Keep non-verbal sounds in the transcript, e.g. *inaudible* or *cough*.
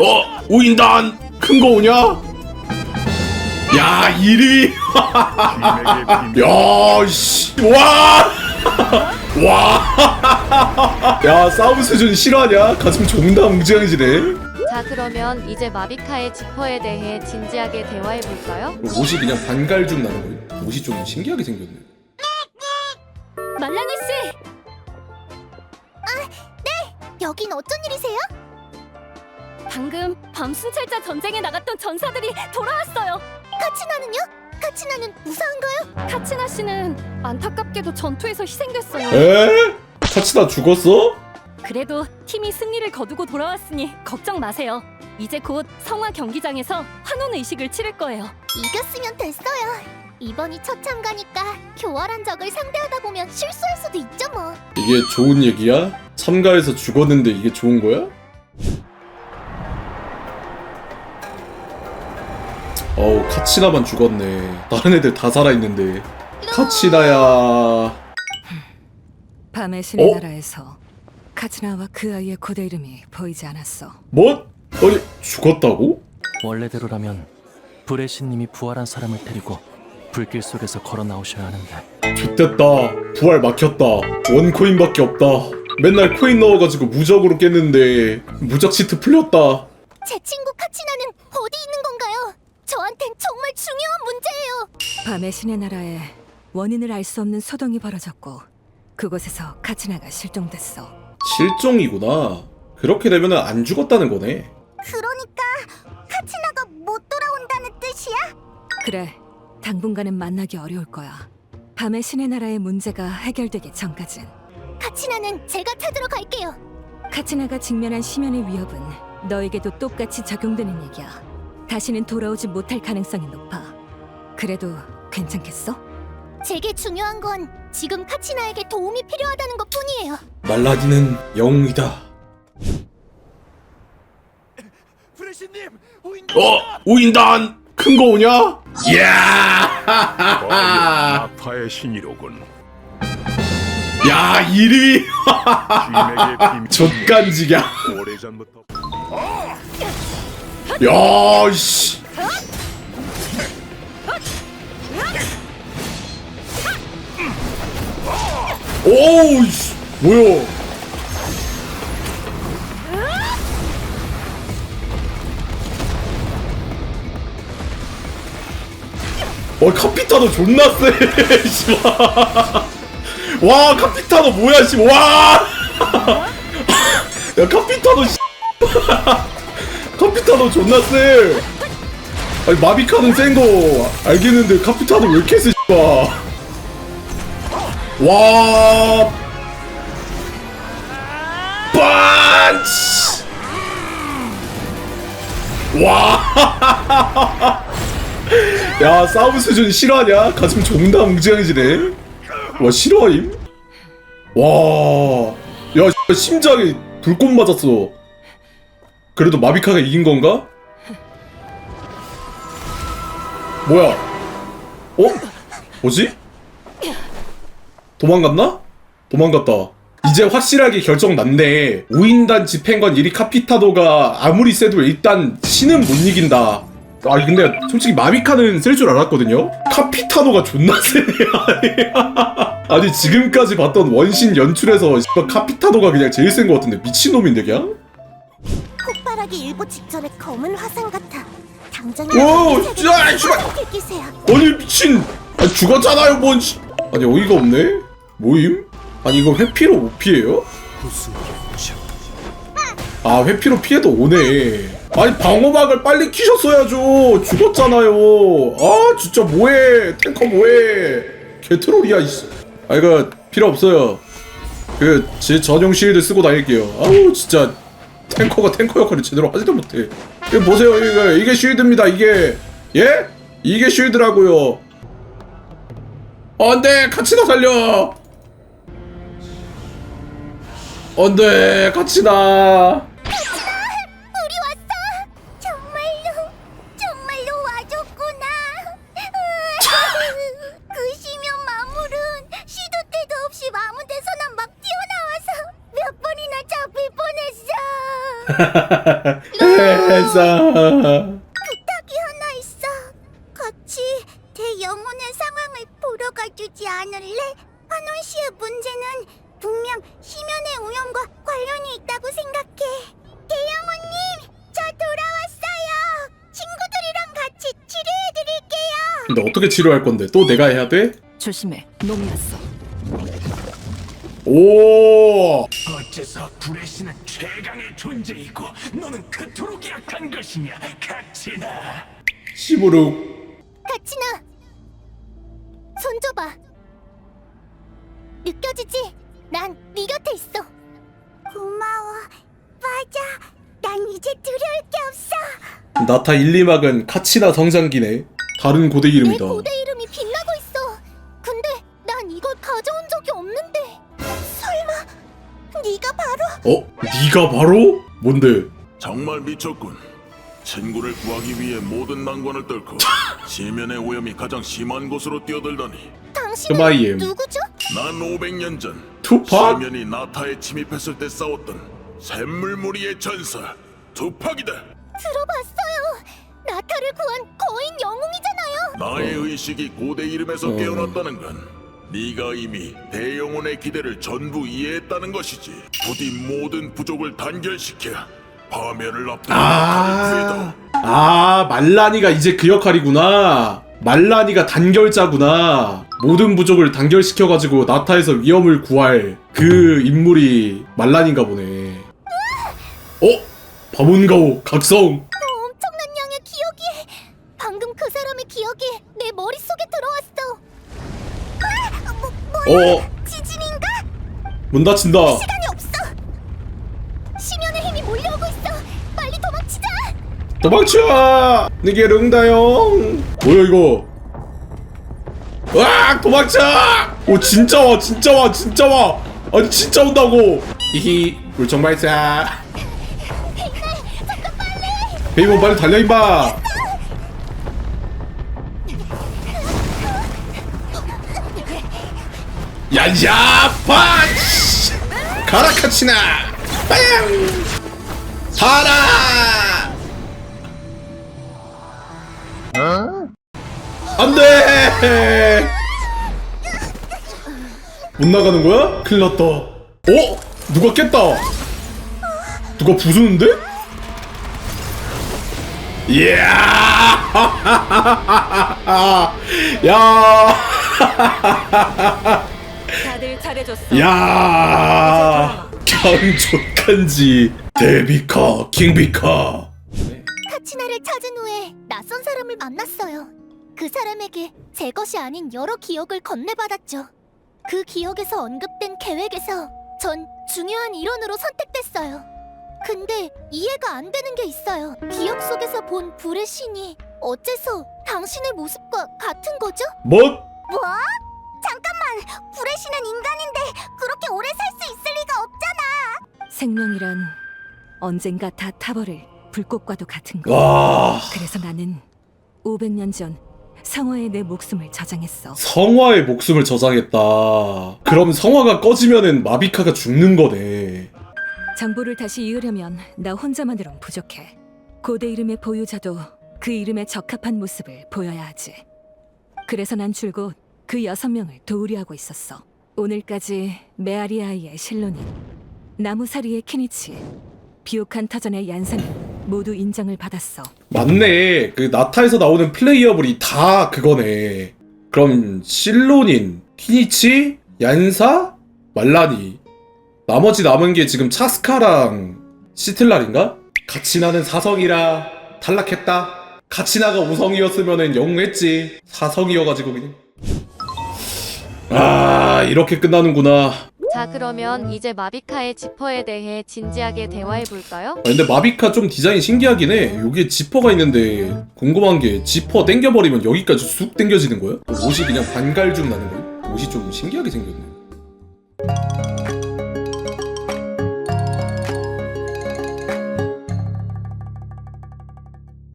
어 우인단 큰 거 오냐? 야 이리 야씨 와. 와! 야, 싸움 수준 실화냐? 가슴 존나 웅장해지네. 자 그러면 이제 마비카의 지퍼에 대해 진지하게 대화해 볼까요? 옷이 그냥 반갈죽 나는 거예요. 옷이 좀 신기하게 생겼네. 말랑이 씨, 여긴 어쩐 일이세요? 방금 밤 순찰자 전쟁에 나갔던 전사들이 돌아왔어요. 카치나는요? 카치나는 무사한가요? 카치나 씨는 안타깝게도 전투에서 희생됐어요. 에? 카치나 죽었어? 그래도 팀이 승리를 거두고 돌아왔으니 걱정 마세요. 이제 곧 성화 경기장에서 환원 의식을 치를 거예요. 이겼으면 됐어요. 이번이 첫 참가니까 교활한 적을 상대하다 보면 실수할 수도 있죠 뭐. 이게 좋은 얘기야? 참가해서 죽었는데 이게 좋은 거야? 카치나만 죽었네 다른 애들 다 살아있는데 카치나야 밤의 신의 어? 나라에서 카츠나와 그 아이의 고대 이름이 보이지 않았어. 뭐? 아니 죽었다고? 원래대로라면 불의 신님이 부활한 사람을 데리고 불길 속에서 걸어 나오셔야 하는데 좋됐다 부활 막혔다 원 코인밖에 없다 맨날 코인 넣어가지고 무적으로 깼는데 무적 시트 풀렸다 제 친구 카치나는 어디? 저한텐 정말 중요한 문제예요. 밤의 신의 나라에 원인을 알 수 없는 소동이 벌어졌고 그곳에서 카츠나가 실종됐어. 실종이구나 그렇게 되면 안 죽었다는 거네 그러니까 카치나가 못 돌아온다는 뜻이야? 그래, 당분간은 만나기 어려울 거야. 밤의 신의 나라의 문제가 해결되기 전까진 카치나는 제가 찾으러 갈게요. 카츠나가 직면한 심연의 위협은 너에게도 똑같이 적용되는 얘기야. 다시는 돌아오지 못할 가능성이 높아. 그래도 괜찮겠어? 제게 중요한 건 지금 카치나에게 도움이 필요하다는 것 뿐이에요. 말라디는 영웅이다 어? 우인단 큰 거 오냐? 이야 아파의 신이로군. 야 비밀. 족간지냐 오래전부터 야 씨. 오우 씨. 뭐야? 어 카피타노 존나 세 *laughs* 씨발. 와 카피타노 뭐야 씨 와! *laughs* 야 카피타노 씨 *laughs* 카피타노 존나 세 아니 마비카는 센 거 알겠는데 카피타노 왜 이렇게 세 씨발. 와. 빤치. 와. *laughs* 야 싸움 수준 실화냐? 가슴 존나 웅장해지네. 와 실화임? 와 야 심장에 불꽃 맞았어 그래도 마비카가 이긴 건가? 뭐야? 어? 뭐지? 도망갔나? 도망갔다. 이제 확실하게 결정 났네. 우인단 집행 건 이리 카피타도가 아무리 세도 일단 신은 못 이긴다. 아 근데 솔직히 마비카는 쓸 줄 알았거든요. 카피타노가 존나 세네. *laughs* 아니 지금까지 봤던 원신 연출에서 씨발 카피타노가 그냥 제일 센 것 같은데 미친놈인데 그냥? 폭발하기 일보 직전의 검은 화상 같아. 당장 오, 야, 씨발. 끼세요. 아니 미친 아, 죽었잖아요 뭔 씨. 아니 어이가 없네 모임? 아니 이거 회피로 못 피해요? 아 회피로 피해도 오네 아니 방어막을 빨리 키셨어야죠 죽었잖아요 아 진짜 뭐해 탱커 뭐해 개트롤이야 이씨 아 이거 필요 없어요 그 제 전용 실드 쓰고 다닐게요 아우 진짜 탱커가 탱커 역할을 제대로 하지도 못해. 이거 보세요 이거. 이게 쉴드입니다 이게. 예? 이게 쉴드라고요. 안돼. 같이 나 살려. 안돼. 같이 나 세상 부탁이 하나 있어. 같이 대영혼의 상황을 보러 가주지 않을래? 환원 씨의 문제는 분명 심연의 오염과 관련이 있다고 생각해. 대영혼님, 저 돌아왔어요. 친구들이랑 같이 치료해드릴게요. 근데 어떻게 치료할 건데 또 내가 해야 돼? 조심해. 놈이 왔어. 오 어째서 브레시는 최강의 존재이고 너는 그토록 약한 것이냐 카치나 시무룩 같이나 손 줘봐. 느껴지지? 난 네 곁에 있어. 고마워. 맞아. 난 이제 두려울 게 없어. 나타 1, 2막은 카치나 성장기네 다른 고대 내 이름이다 고대 네가 바로 어? 네가 바로? 뭔데? 정말 미쳤군. 친구를 구하기 위해 모든 난관을 뚫고 시면의 오염이 가장 심한 곳으로 뛰어들다니. 당신은 그마이엠. 누구죠? 난 500년 전 투팍? 시면이 나타에 침입했을 때 싸웠던 샘물무리의 전사 투팍이다. 들어봤어요. 나타를 구한 거인 영웅이잖아요. 나의 의식이 고대 이름에서 어. 깨어났다는 건 네가 이미 대영혼의 기대를 전부 이해했다는 것이지. 부디 모든 부족을 단결시켜 파멸을 앞둔 아, 아 말라니가 이제 그 역할이구나. 말라니가 단결자구나. 모든 부족을 단결시켜가지고 나타에서 위험을 구할 그 인물이 말란인가 보네. 어? 바몬가오 각성 어? 지진인가? 문 닫힌다. 시간이 없어. 심연의 힘이 몰려오고 있어. 빨리 도망치자. 도망쳐! 니게 릉다용 뭐야 이거? 으악! 도망쳐! 오 진짜 와 진짜 와 진짜 와. 아니 진짜 온다고. 히히 물총 발사. 베이몬 빨리 달려 임마 야야 펀치 가라 카치나! 빵! 가라! 안돼! 못 나가는 거야? 큰일 났다. 어? 누가 깼다. 누가 부수는데? 이야! 야 *laughs* *laughs* 다들 잘해줬어. 야 경족한지 데비카 킹비카 카치나를 찾은 후에 낯선 사람을 만났어요. 그 사람에게 제 것이 아닌 여러 기억을 건네받았죠. 그 기억에서 언급된 계획에서 전 중요한 일원으로 선택됐어요. 근데 이해가 안 되는 게 있어요. 기억 속에서 본 불의 신이 어째서 당신의 모습과 같은 거죠? 뭐? 뭐? 잠깐만! 불의 신은 인간인데 그렇게 오래 살 수 있을 리가 없잖아! 생명이란 언젠가 다 타버릴 불꽃과도 같은 거. 와 그래서 나는 500년 전 성화에 내 목숨을 저장했어. 성화의 목숨을 저장했다 그럼 성화가 꺼지면은 마비카가 죽는 거네 정보를 다시 이으려면 나 혼자만으론 부족해. 고대 이름의 보유자도 그 이름에 적합한 모습을 보여야 하지. 그래서 난 줄곧 그 여섯 명을 도우려 하고 있었어. 오늘까지 메아리아이의 실로닌, 나무사리의 키니치, 비옥한 터전의 얀사는 모두 인정을 받았어. 맞네 그 나타에서 나오는 플레이어블이 다 그거네 그럼 실로닌 키니치 얀사 말라니 나머지 남은 게 지금 차스카랑 시틀랄인가? 같이 나는 사성이라 탈락했다 같이 나가 우성이었으면은 영웅했지 사성이어가지고 그냥 아 이렇게 끝나는구나 자 그러면 이제 마비카의 지퍼에 대해 진지하게 대화해 볼까요? 아, 근데 마비카 좀 디자인 신기하긴 해. 여기에 지퍼가 있는데 궁금한 게 지퍼 당겨버리면 여기까지 쑥 당겨지는 거야? 옷이 그냥 반갈죽 나는 거야? 옷이 좀 신기하게 생겼네.